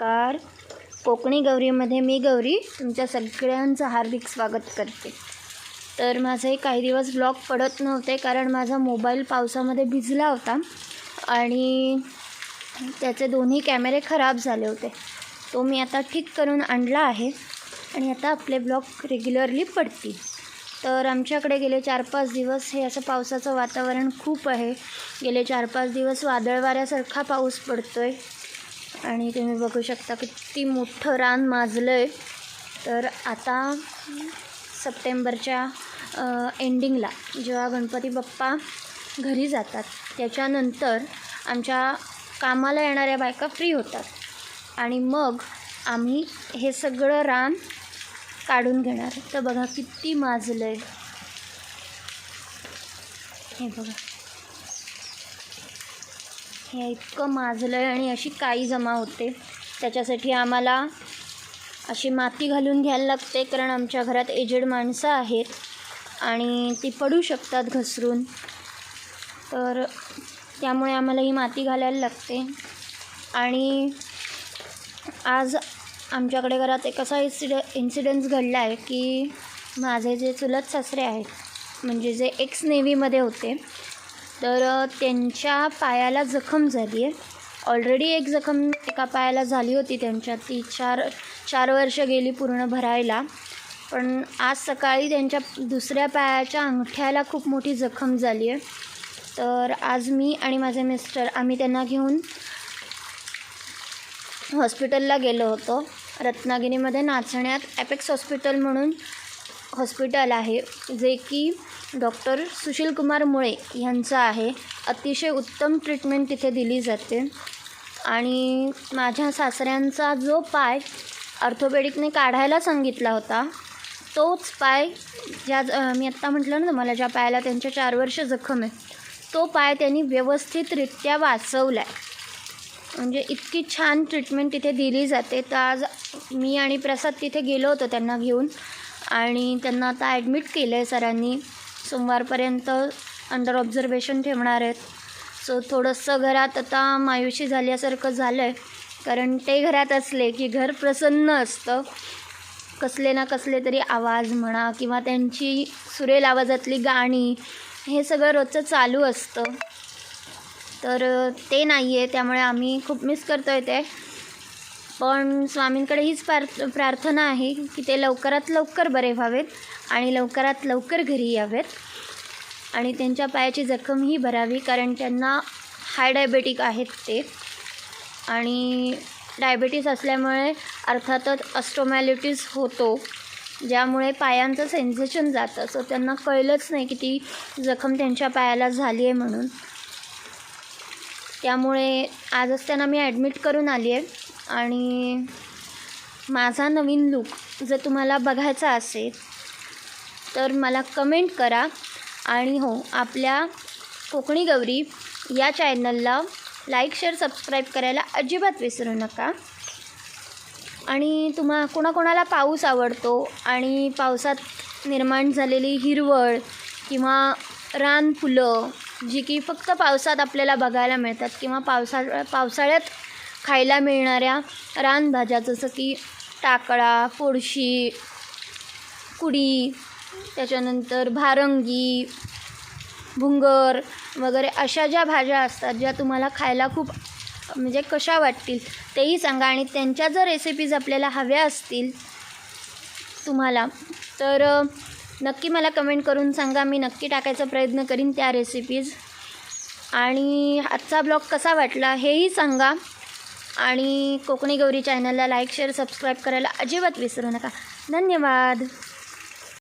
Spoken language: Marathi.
नमस्कार. कोकणी गौरीमध्ये मी गौरी तुमच्या सगळ्यांचं हार्दिक स्वागत करते. तर माझे काही दिवस ब्लॉग पडत नव्हते कारण माझा मोबाईल पावसामध्ये भिजला होता आणि त्याचे दोन्ही कॅमेरे खराब झाले होते. तो मी आता ठीक करून आणला आहे आणि आता आपले ब्लॉग रेग्युलरली पडतील. तर आमच्याकडे गेले चार पाच दिवस हे असं पावसाचं वातावरण खूप आहे. गेले चार पाच दिवस वादळ वाऱ्यासारखा पाऊस पडतो आहे आणि तुम्ही बघू शकता किती मोठं रान माजलं आहे तर आता सप्टेंबरच्या एंडिंगला जेव्हा गणपती बाप्पा घरी जातात त्याच्यानंतर आमच्या कामाला येणाऱ्या बायका फ्री होतात. आणि मग आम्ही हे सगळं रान काढून घेणार. तर बघा किती माजलं आहे हे बघा. हे इतकं माजलं आहे आणि अशी काही जमा होते. त्याच्यासाठी आम्हाला अशी माती घालून घ्यायला लागते कारण आमच्या घरात एजेड माणसं आहेत आणि ती पडू शकतात घसरून. तर त्यामुळे आम्हाला ही माती घालायला लागते. आणि आज आमच्याकडे घरात एक असा इन्सिड इन्सिडन्स घडला आहे की माझे जे चुलत सासरे आहेत म्हणजे जे एक्स नेव्हीमध्ये होते तर त्यांच्या पायाला जखम झाली आहे. ऑलरेडी एक जखम एका पायाला झाली होती त्यांच्या ती चार चार वर्ष गेली पूर्ण भरायला. पण आज सकाळी त्यांच्या दुसऱ्या पायाच्या अंगठ्याला खूप मोठी जखम झाली आहे. तर आज मी आणि माझे मिस्टर आम्ही त्यांना घेऊन हॉस्पिटलला गेलो होतो. रत्नागिरीमध्ये नाचण्यात ॲपेक्स हॉस्पिटल म्हणून हॉस्पिटल आहे जे की डॉक्टर सुशील कुमार मुळे यांचं आहे. अतिशय उत्तम ट्रीटमेंट तिथे दिली जाते. आणि माझ्या सासऱ्यांचा जो पाय ऑर्थोपेडिकने काढायला सांगितला होता तोच पाय ज्या मी आत्ता म्हटलं ना तुम्हाला ज्या पायाला त्यांच्या चार वर्ष जखम आहे तो पाय त्यांनी व्यवस्थितरित्या वाचवला आहे म्हणजे इतकी छान ट्रीटमेंट तिथे दिली जाते. तर आज मी आणि प्रसाद तिथे गेलो होतो त्यांना घेऊन. आणि त्यांना आता ॲडमिट केलं आहे सरांनी. सोमवारपर्यंत अंडर ऑब्झर्वेशन ठेवणार आहेत. सो थोडंसं घरात आता मायुशी झाल्यासारखं झालं आहे कारण ते घरात असले की घर प्रसन्न असतं. कसले ना कसले तरी आवाज म्हणा किंवा त्यांची सुरेल आवाजातली गाणी हे सगळं रोजचं चालू असतं. तर ते नाही आहे त्यामुळे आम्ही खूप मिस करतो आहे ते. पण स्वामींकडे हीच प्रार प्रार्थना आहे की ते लवकरात लवकर बरे व्हावेत आणि लवकरात लवकर घरी यावेत. आणि त्यांच्या पायाची जखमही भरावी कारण त्यांना हाय डायबेटिक आहेत ते. आणि डायबेटीस असल्यामुळे अर्थातच अस्ट्रोमॅलिटीस होतो ज्यामुळे पायांचं सेन्सेशन जातं. सो त्यांना कळलंच नाही की ती जखम त्यांच्या पायाला झाली आहे म्हणून. त्यामुळे आजच त्यांना मी ॲडमिट करून आली आहे आणि माझा नवीन लूक जर तुम्हाला बघायचा असेल तर मला कमेंट करा. आणि हो आपल्या कोकणी गौरी या चॅनलला लाईक शेअर सबस्क्राईब करायला अजिबात विसरू नका. आणि तुम्हा कोणाकोणाला पाऊस आवडतो आणि पावसात निर्माण झालेली हिरवळ किंवा रानफुलं जी की फक्त पावसात आपल्याला बघायला मिळतात किंवा पावसा पावसाळ्यात खायला मिळणाऱ्या रानभाज्या जसं की टाकळा फोडशी कुडी त्याच्यानंतर भारंगी भुंगर वगैरे अशा ज्या भाज्या असतात ज्या तुम्हाला खायला खूप म्हणजे कशा वाटतील तेही सांगा. आणि त्यांच्या जर रेसिपीज आपल्याला हव्या असतील तुम्हाला तर नक्की मला कमेंट करून सांगा. मी नक्की टाकायचा प्रयत्न करीन त्या रेसिपीज आणि आजचा ब्लॉग कसा वाटला हेही सांगा. आणि कोकणी गौरी चॅनलला लाईक शेअर सबस्क्राईब करायला अजिबात विसरू नका. धन्यवाद.